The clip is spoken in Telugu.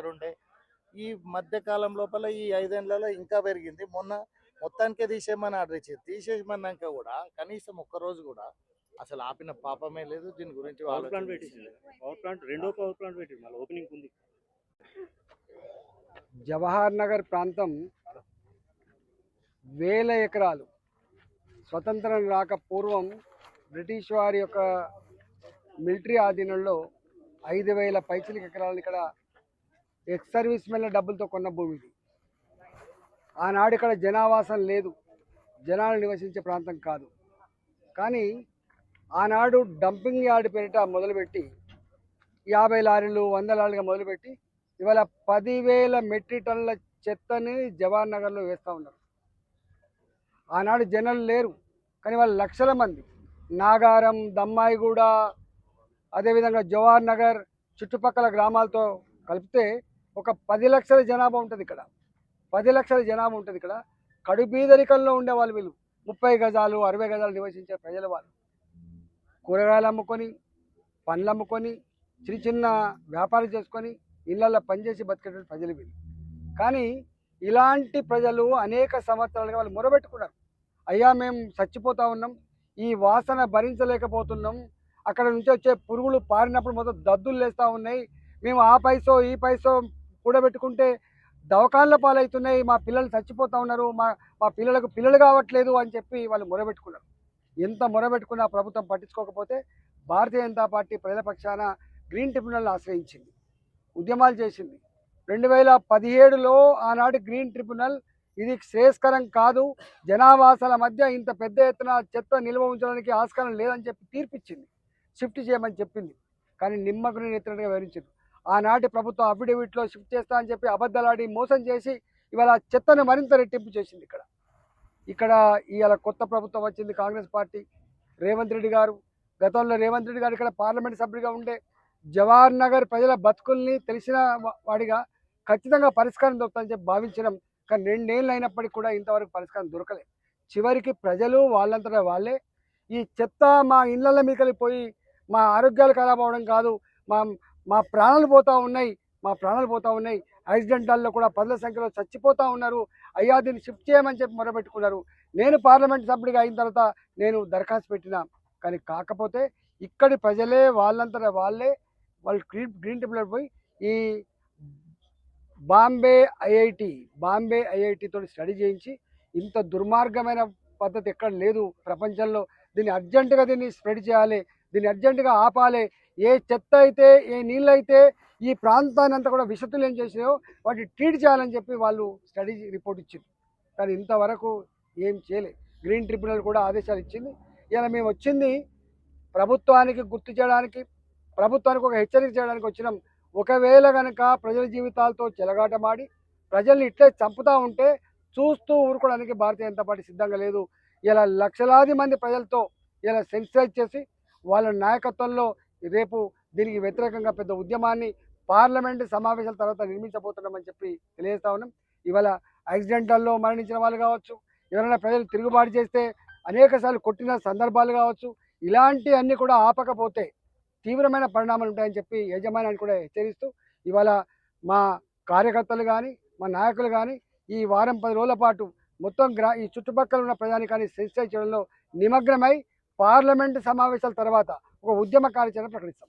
ప్రెషర్ ఉండే. ఈ మధ్య కాలం లోపల ఈ ఐదేళ్ళలో ఇంకా పెరిగింది. మొన్న మొత్తానికే తీసేయమని ఆర్డర్ ఇచ్చింది. తీసేయమన్నాక కూడా కనీసం ఒక్క రోజు కూడా అసలు ఆపిన పాపమే లేదు. దీని గురించి పవర్ ప్లాంట్ ఆలోచన పెట్టింది. పవర్ ప్లాంట్ రెండో పవర్ ప్లాంట్ పెట్టింది. మళ్ళీ ఓపెనింగ్ ఉంది. జవహర్ నగర్ ప్రాంతం వేల ఎకరాలు. స్వతంత్రం రాక పూర్వం బ్రిటిష్ వారి యొక్క మిలిటరీ ఆధీనంలో ఐదు వేల పైచిలిక ఎకరాలను ఇక్కడ ఎక్స్ సర్వీస్ మెన్ల డబ్బులతో కొన్న భూమి ఇది. ఆనాడు ఇక్కడ జనావాసం లేదు. జనాలు నివసించే ప్రాంతం కాదు. కానీ ఆనాడు డంపింగ్ యార్డ్ పేరిట మొదలుపెట్టి యాభై లారీలు వంద లారీలుగా మొదలుపెట్టి ఇవాళ పదివేల మెట్రిక్ టన్నుల చెత్తని జవహర్ నగర్లో వేస్తూ ఉన్నారు. ఆనాడు జనాలు లేరు. కానీ వాళ్ళ లక్షల మంది. నాగారం దమ్మాయిగూడ అదేవిధంగా జవహర్ నగర్ చుట్టుపక్కల గ్రామాలతో కలిపితే ఒక పది లక్షల జనాభా ఉంటుంది ఇక్కడ. పది లక్షల జనాభా ఉంటుంది ఇక్కడ. కడుబీదరికంలో ఉండే వాళ్ళు వీళ్ళు. ముప్పై గజాలు అరవై గజాలు నివసించే ప్రజల వాళ్ళు. కూరగాయలు అమ్ముకొని పండ్లు అమ్ముకొని చిన్న చిన్న వ్యాపారం చేసుకొని ఇళ్ళల్లో పనిచేసి బతికేటువంటి ప్రజలు వీళ్ళు. కానీ ఇలాంటి ప్రజలు అనేక సంవత్సరాలుగా వాళ్ళు మొరబెట్టుకున్నారు. అయ్యా మేము చచ్చిపోతా ఉన్నాం. ఈ వాసన భరించలేకపోతున్నాం. అక్కడ నుంచి వచ్చే పురుగులు పారినప్పుడు మొత్తం దద్దులు లేస్తూ ఉన్నాయి. మేము ఆ పైసో ఈ పైసో కూడబెట్టుకుంటే దవకాన్ల పాలవుతున్నాయి మా పిల్లలు చచ్చిపోతూ ఉన్నారు మా మా పిల్లలకు పిల్లలు కావట్లేదు అని చెప్పి వాళ్ళు మొరబెట్టుకున్నారు. ఎంత మొరబెట్టుకున్నా ప్రభుత్వం పట్టించుకోకపోతే భారతీయ జనతా పార్టీ ప్రజల పక్షాన గ్రీన్ ట్రిబ్యునల్ని ఆశ్రయించింది ఉద్యమాలు చేసింది. రెండు వేల పదిహేడులో ఆనాడు గ్రీన్ ట్రిబ్యునల్ ఇది శ్రేయస్కరం కాదు జనావాసాల మధ్య ఇంత పెద్ద ఎత్తున చెత్త నిల్వ ఉంచడానికి ఆస్కారం లేదని చెప్పి తీర్పిచ్చింది షిఫ్ట్ చేయమని చెప్పింది. కానీ నిమ్మకు ఎత్తినట్టుగా వివరించింది. ఆనాటి ప్రభుత్వం అఫిడవిట్లో షిఫ్ట్ చేస్తా అని చెప్పి అబద్ధాలాడి మోసం చేసి ఇవాళ చెత్తను మరింత రెట్టింపు చేసింది ఇక్కడ. ఇక్కడ ఇవాళ కొత్త ప్రభుత్వం వచ్చింది కాంగ్రెస్ పార్టీ. రేవంత్ రెడ్డి గారు గతంలో రేవంత్ రెడ్డి గారు ఇక్కడ పార్లమెంట్ సభ్యుడిగా ఉండే జవహర్ నగర్ ప్రజల బతుకుల్ని తెలిసిన వాడిగా ఖచ్చితంగా పరిష్కారం దొరుకుతుందని చెప్పి భావించడం కానీ రెండేళ్ళు అయినప్పటికీ కూడా ఇంతవరకు పరిష్కారం దొరకలేదు చివరికి ప్రజలు వాళ్ళంతటా వాళ్ళే. ఈ చెత్త మా ఇళ్ళ మీదకి పోయి మా ఆరోగ్యాలు ఖరాబ్ అవడం కాదు మా మా ప్రాణాలు పోతూ ఉన్నాయి మా ప్రాణాలు పోతూ ఉన్నాయి. యాక్సిడెంటాల్లో కూడా పదుల సంఖ్యలో చచ్చిపోతూ ఉన్నారు. అయ్యా దీన్ని షిఫ్ట్ చేయమని చెప్పి మొరబెట్టుకున్నారు నేను పార్లమెంట్ సభ్యుడిగా అయిన తర్వాత నేను దరఖాస్తు పెట్టినా. కానీ కాకపోతే ఇక్కడి ప్రజలే వాళ్ళంతటా వాళ్ళే వాళ్ళు గ్రీన్ గ్రీన్ టెంపుల్ పోయి ఈ బాంబే ఐఐటి బాంబే ఐఐటితో స్టడీ చేయించి ఇంత దుర్మార్గమైన పద్ధతి ఎక్కడ లేదు ప్రపంచంలో. దీన్ని అర్జెంటుగా దీన్ని స్ప్రెడ్ చేయాలి. దీన్ని అర్జెంటుగా ఆపాలి. ఏ చెత్త అయితే ఏ నీళ్ళు అయితే ఈ ప్రాంతాన్ని అంతా కూడా విషతుల్యం చేసినాయో వాటిని ట్రీట్ చేయాలని చెప్పి వాళ్ళు స్టడీ రిపోర్ట్ ఇచ్చింది కానీ ఇంతవరకు ఏం చేయలే. గ్రీన్ ట్రిబ్యునల్ కూడా ఆదేశాలు ఇచ్చింది. ఇలా మేము వచ్చింది ప్రభుత్వానికి గుర్తు చేయడానికి ప్రభుత్వానికి ఒక హెచ్చరిక చేయడానికి వచ్చినాం. ఒకవేళ కనుక ప్రజల జీవితాలతో చెలగాటమాడి ప్రజల్ని ఇట్లే చంపుతూ ఉంటే చూస్తూ ఊరుకోవడానికి భారతీయ జనతా పార్టీ సిద్ధంగా లేదు. ఇలా లక్షలాది మంది ప్రజలతో ఇలా సెన్సిటైజ్ చేసి వాళ్ళ నాయకత్వంలో రేపు దీనికి వ్యతిరేకంగా పెద్ద ఉద్యమాన్ని పార్లమెంటు సమావేశాల తర్వాత నిర్మించబోతున్నామని చెప్పి తెలియజేస్తా ఉన్నాం. ఇవాళ యాక్సిడెంటల్లో మరణించిన వాళ్ళు కావచ్చు ఎవరైనా ప్రజలు తిరుగుబాటు చేస్తే అనేకసార్లు కొట్టిన సందర్భాలు కావచ్చు ఇలాంటి అన్ని కూడా ఆపకపోతే తీవ్రమైన పరిణామాలు ఉంటాయని చెప్పి యజమానాన్ని కూడా హెచ్చరిస్తూ ఇవాళ మా కార్యకర్తలు కానీ మా నాయకులు కానీ ఈ వారం పది రోజుల పాటు మొత్తం గ్రా ఈ చుట్టుపక్కల ఉన్న ప్రజానికాన్ని సెన్సిటైజ్ చేయడంలో నిమగ్నమై పార్లమెంటు సమావేశాల తర్వాత ఒక ఉద్యమ కార్యాచరణ ప్రకటిస్తాం.